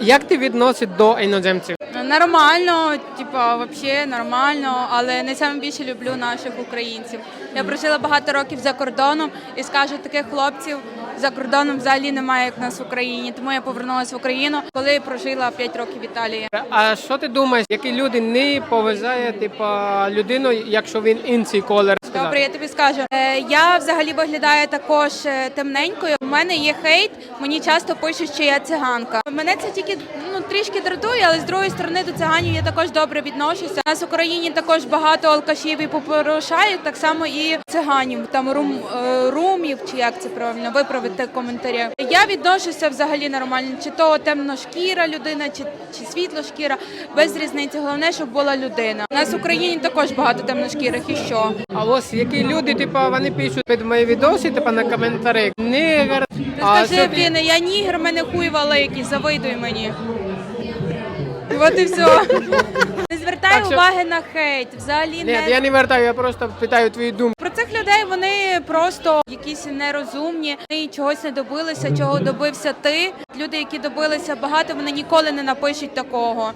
Як ти відносить до іноземців? Нормально, типа, взагалі нормально, але найбільше люблю наших українців. Я прожила багато років за кордоном і скажу, таких хлопців за кордоном взагалі немає, як в нас в Україні. Тому я повернулася в Україну, коли прожила 5 років в Італії. А що ти думаєш, які люди не поважає типа людину, якщо він інший колір сказав? Добре, я тобі скажу. Е, я взагалі виглядаю також е, темненькою. У мене є хейт. Мені часто пишуть, що я циганка. Мене це тільки ну трішки дратує, але з другої сторони до циганів я також добре відношуся. У нас в Україні також багато алкашів і попорушають, так само і циганів, там рум е, румів, чи як це правильно виправити в коментарях. Я відношуся взагалі нормально, чи то темношкіра людина, чи, чи світлошкіра, без різниці. Головне, щоб була людина. У нас в Україні також багато темношкірих. І що? А ось які люди, типа, вони пишуть під мої відоси, типа на коментарі. Ти А скажи, що ти- я нігер, мене хуй великий, завидуй мені. От і все. Не звертай Так що- уваги на хейт. Взагалі Ні, не я не вертаю, я просто питаю твою думку. про цих людей. Вони просто якісь нерозумні, вони чогось не добилися, чого добився ти. Люди, які добилися багато, вони ніколи не напишуть такого.